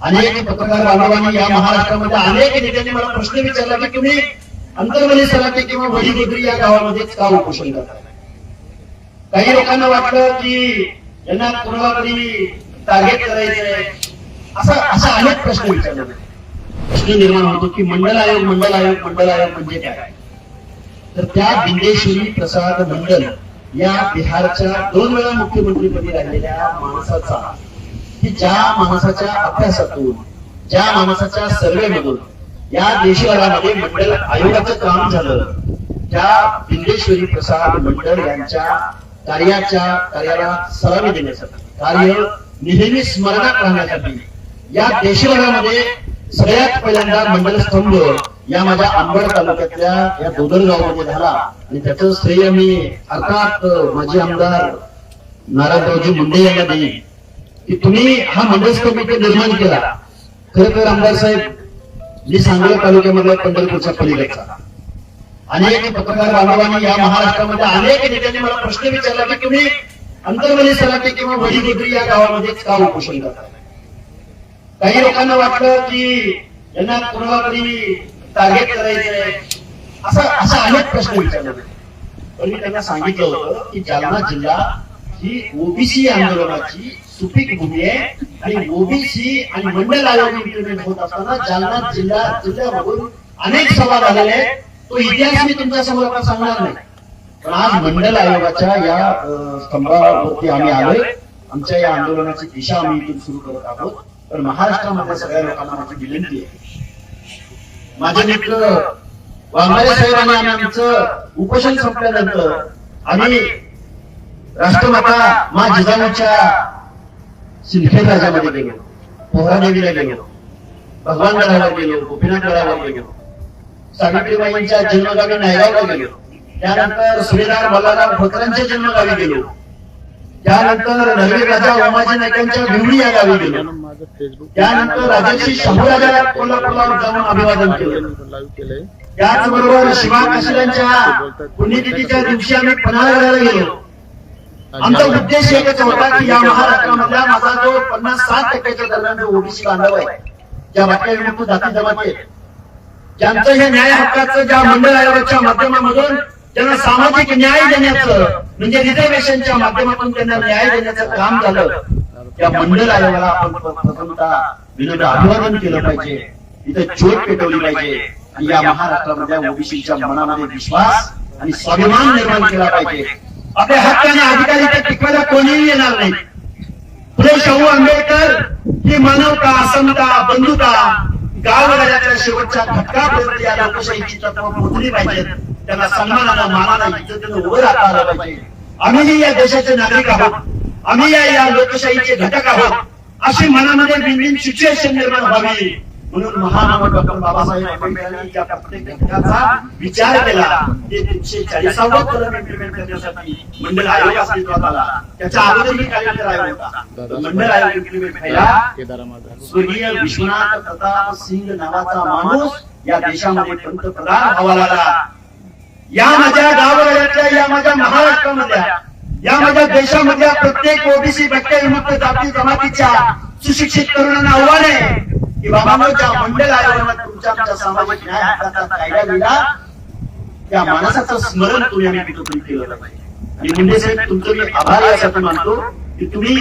अनेक पत्रकार बांधवांनी या महाराष्ट्रामध्ये अनेक नेत्यांनी मला प्रश्न विचारला की तुम्ही अंतर्मनी सलाटे किंवा वडीगोत्री या गावामध्येच का उपोषण करता? काही लोकांना वाटलं की यांना कोणाला तरी टार्गेट करायचंय असं असा अनेक प्रश्न विचारले. प्रश्न निर्माण होतो की मंडल आयोग मंडल आयोग मंडल आयोग म्हणजे काय? तर त्या बिंदेश्वरी प्रसाद मंडल या बिहारच्या दोन वेळा मुख्यमंत्रीपदी राहिलेल्या माणसाचा की ज्या माणसाच्या अभ्यासातून ज्या माणसाच्या सर्वे मधून या देशभरामध्ये मंडळ आयोगाचं काम झालं त्या बिंदेश्वरी प्रसाद मंडळ यांच्या कार्याच्या कार्याला सलामी देण्यासाठी कार्य नेहमी स्मरणात राहण्यासाठी या देशभरामध्ये सगळ्यात पहिल्यांदा मंडल स्तंभ या माझ्या अंबड तालुक्यातल्या या दोदरगावमध्ये झाला. आणि त्याचं श्रेय मी अर्थात माजी आमदार नारायणरावजी मुंडे यांना देईन. की तुम्ही हा मंडल कमिटी निर्माण केला. खर तर आमदार साहेब मी सांगली तालुक्यामधल्या पंढरपूरच्या पलीकडचा. अनेक पत्रकार बांधवांनी या महाराष्ट्रामध्ये अनेक नेत्यांनी मला प्रश्न विचारला की तुम्ही अंतर्मनी सलाटे किंवा वडीगुद्री या गावामध्येच का उपोषण करता? काही लोकांना वाटलं की यांना कोणाला तरी टार्गेट करायचंय. असा असा अनेक प्रश्न विचारले पण मी त्यांना सांगितलं होतं की जालना जिल्हा ही ओबीसी आंदोलनाची सुपीक भूमी आहे. आणि ओबीसी आणि मंडल आयोग इम्प्लिमेंट होत असताना जालना जिल्हा जिल्ह्यामधून अनेक सभा झालेल्या आहेत. तो इतिहास मी तुमच्यासमोर आता सांगणार नाही. पण आज मंडल आयोगाच्या या स्तंभावरती आम्ही आलोय. आमच्या या आंदोलनाची दिशा आम्ही इथून सुरू करत आहोत. पण महाराष्ट्रामध्ये सगळ्या लोकांना माझी विनंती आहे. माझे मित्र वाघमारे साहेबांनी आम्ही आमचं उपोषण संपल्यानंतर आम्ही राष्ट्रमाता मा जिजाऊच्या सिंदखेड राजामध्ये गेलो. पोहरादेवीला गेलो. भगवान गडावर गेलो गोपीनाथ गडावर गेलो. सावित्रीबाईंच्या जन्मगावी नायगावला गेलो. त्यानंतर सुभेदार मल्हारराव खोतरांच्या जन्मगावी गेलो. त्यानंतर नरवीर राजा उमाजी नाईकांच्या भिवडी या गावी गेलो. त्यानंतर राजर्षी शंभूराजाला कोल्हापूरला जाऊन अभिवादन केलं. त्याचबरोबर शिवा काशीरांच्या पुण्यतिथीच्या दिवशी आम्ही पन्हाळगडाला गेलो. आमचा उद्देश एकच होता की या महाराष्ट्रामधला माझा जो पन्नास साठ टक्क्याच्या दरम्यान जो ओबीसी बांधव आहे ज्या भटक्या विमुक्त जाती जमाती ज्यांचं हे न्याय हक्काचं ज्या मंडळ आयोगाच्या माध्यमामधून त्यांना सामाजिक न्याय देण्याचं म्हणजे रिझर्वेशनच्या माध्यमातून त्यांना न्याय देण्याचं काम झालं त्या मंडळ आयोगाला आपण प्र- प्रथमतः विनम्र अभिवादन केलं पाहिजे इथं चोट पेटवली पाहिजे आणि या महाराष्ट्रामधल्या ओबीसीच्या मनामध्ये विश्वास आणि स्वाभिमान निर्माण केला पाहिजे. आपल्या हक्काने अधिकारी अधिकार टिकवायला कोणीही येणार नाही. फुले शाहू आंबेडकर ही मानवता असमता बंधुता गावगाड्याच्या शेवटच्या घटकापर्यंत या लोकशाहीची तत्व पोहोचली पाहिजेत. त्यांना सन्मानानं मानानं इज्जतीनं उभं राहता आलं पाहिजे. आम्हीही या देशाचे नागरिक आहोत. आम्ही या लोकशाहीचे घटक आहोत. अशी मनामध्ये विन सिच्युएशन निर्माण व्हावी. म्हणून महामानव डॉक्टर बाबासाहेब आंबेडकरांनी या प्रत्येक घटकाचा विचार केला ते तीनशे चाळीसावं कलम इम्प्लिमेंट करण्यासाठी मंडळ आयोग अस्तित्वात आला. त्याच्या अगोदरही कार्यकर आयोग होता. मंडळ आयोग इम्प्लिमेंट व्हायला स्वर्गीय विश्वनाथ प्रताप सिंग नावाचा माणूस या देशामध्ये पंतप्रधान व्हावा लागला. या माझ्या गावगाड्यातल्या या माझ्या महाराष्ट्रामधल्या या माझ्या देशामधल्या प्रत्येक ओबीसी भटक्या विमुक्त जाती जमातीच्या सुशिक्षित तरुणांना आव्हान आहे. की बाबा ज्या मंडळ आयोगाने तुमच्या आमच्या सामाजिक न्याय हक्काचा कायदा लिहिला. त्या माणसाचं स्मरण तुम्ही आम्ही कुठेतरी केलं पाहिजे. आणि मुंडे साहेब तुमचं मी आभार यासाठी मानतो की तुम्ही